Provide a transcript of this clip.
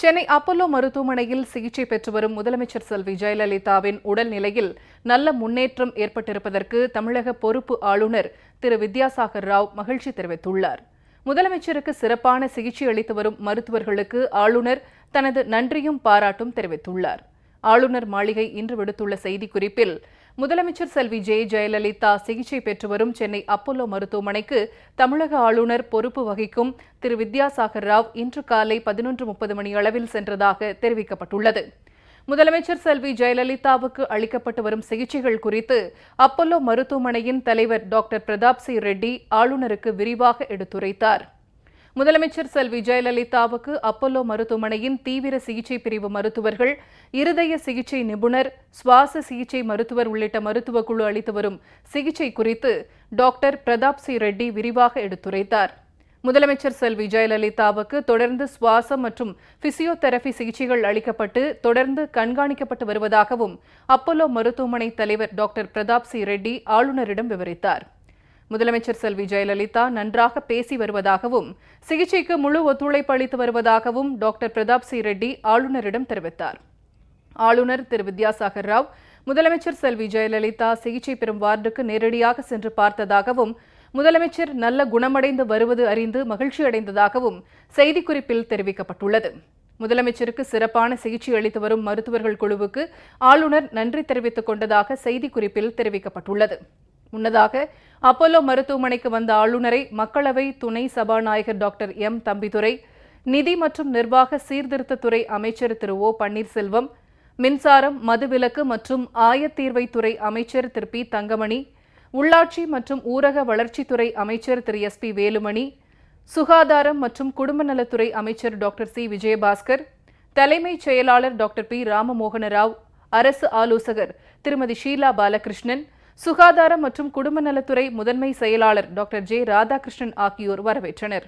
Chennai Apollo மருத்துவமனையில் சிகிச்சை பெற்று வரும் முதலமைச்சர் செல்வி ஜெயலலிதாவின் உடல்நிலையில் நல்ல முன்னேற்றம் ஏற்பட்டிருப்பதற்கு தமிழக பொறுப்பு ஆளுநர் திரு. வித்யாசாகர் ராவ் மகிழ்ச்சி தெரிவித்துள்ளார். முதலமைச்சருக்கு சிறப்பான சிகிச்சை அளித்து வரும் மருத்துவர்களுக்கு ஆளுநர் தனது நன்றியும் பாராட்டும் தெரிவித்துள்ளார். ஆளுநர் மாளிகை இன்று விடுத்துள்ள செய்திக்குறிப்பில் முதலமைச்சர் செல்வி ஜெ. ஜெயலலிதா சிகிச்சை பெற்று வரும் சென்னை அப்போலோ மருத்துவமனைக்கு தமிழக ஆளுநர் பொறுப்பு வகிக்கும் திரு. வித்யாசாகர் ராவ் இன்று காலை பதினொன்று முப்பது மணி அளவில் சென்றதாக தெரிவிக்கப்பட்டுள்ளது. முதலமைச்சர் செல்வி ஜெயலலிதாவுக்கு அளிக்கப்பட்டு வரும் சிகிச்சைகள் குறித்து அப்போலோ மருத்துவமனையின் தலைவர் டாக்டர் பிரதாப் சி. ரெட்டி ஆளுநருக்கு விரிவாக எடுத்துரைத்தார். முதலமைச்சர் செல்வி ஜெயலலிதாவுக்கு அப்போலோ மருத்துவமனையின் தீவிர சிகிச்சை பிரிவு மருத்துவர்கள் இருதய சிகிச்சை நிபுணர் சுவாச சிகிச்சை மருத்துவர் உள்ளிட்ட மருத்துவ குழு அளித்து வரும் சிகிச்சை குறித்து டாக்டர் பிரதாப் சி ரெட்டி விரிவாக எடுத்துரைத்தார். முதலமைச்சர் செல்வி ஜெயலலிதாவுக்கு தொடர்ந்து சுவாசம் மற்றும் பிசியோதெரபி சிகிச்சைகள் அளிக்கப்பட்டு தொடர்ந்து கண்காணிக்கப்பட்டு வருவதாகவும் அப்போலோ மருத்துவமனை தலைவர் டாக்டர் பிரதாப் சி ரெட்டி ஆளுநரிடம் விவரித்தார். முதலமைச்சர் செல்வி ஜெயலலிதா நன்றாக பேசி வருவதாகவும் சிகிச்சைக்கு முழு ஒத்துழைப்பு அளித்து வருவதாகவும் டாக்டர் பிரதாப் சி ரெட்டி ஆளுநரிடம் தெரிவித்தார். ஆளுநர் திரு வித்யாசாகர் ராவ் முதலமைச்சர் செல்வி ஜெயலலிதா சிகிச்சை பெறும் வார்டுக்கு நேரடியாக சென்று பார்த்ததாகவும் முதலமைச்சர் நல்ல குணமடைந்து வருவது அறிந்து மகிழ்ச்சி அடைந்ததாகவும் செய்திக்குறிப்பில் தெரிவிக்கப்பட்டுள்ளது. முதலமைச்சருக்கு சிறப்பான சிகிச்சை அளித்து வரும் மருத்துவர்கள் குழுவுக்கு ஆளுநர் நன்றி தெரிவித்துக் கொண்டதாக செய்திக்குறிப்பில் தெரிவிக்கப்பட்டுள்ளது. முன்னதாக அப்போலோ மருத்துவமனைக்கு வந்த ஆளுநரை மக்களவை துணை சபாநாயகர் டாக்டர் எம். தம்பிதுரை நிதி மற்றும் நிர்வாக சீர்திருத்தத்துறை அமைச்சர் திரு. ஓ. பன்னீர்செல்வம் மின்சாரம் மதுவிலக்கு மற்றும் ஆயத்தீர்வைத்துறை அமைச்சர் திரு. பி. தங்கமணி உள்ளாட்சி மற்றும் ஊரக வளர்ச்சித்துறை அமைச்சர் திரு. எஸ். பி. வேலுமணி சுகாதாரம் மற்றும் குடும்ப நலத்துறை அமைச்சர் டாக்டர் சி. விஜயபாஸ்கர் தலைமைச் செயலாளர் டாக்டர் பி. ராமமோகன ராவ் அரசு ஆலோசகர் திருமதி ஷீலா பாலகிருஷ்ணன் சுகாதாரம் மற்றும் குடும்ப நலத்துறை முதன்மை செயலாளர் டாக்டர் ஜே ராதாகிருஷ்ணன் ஆகியோர் வரவேற்றனர்.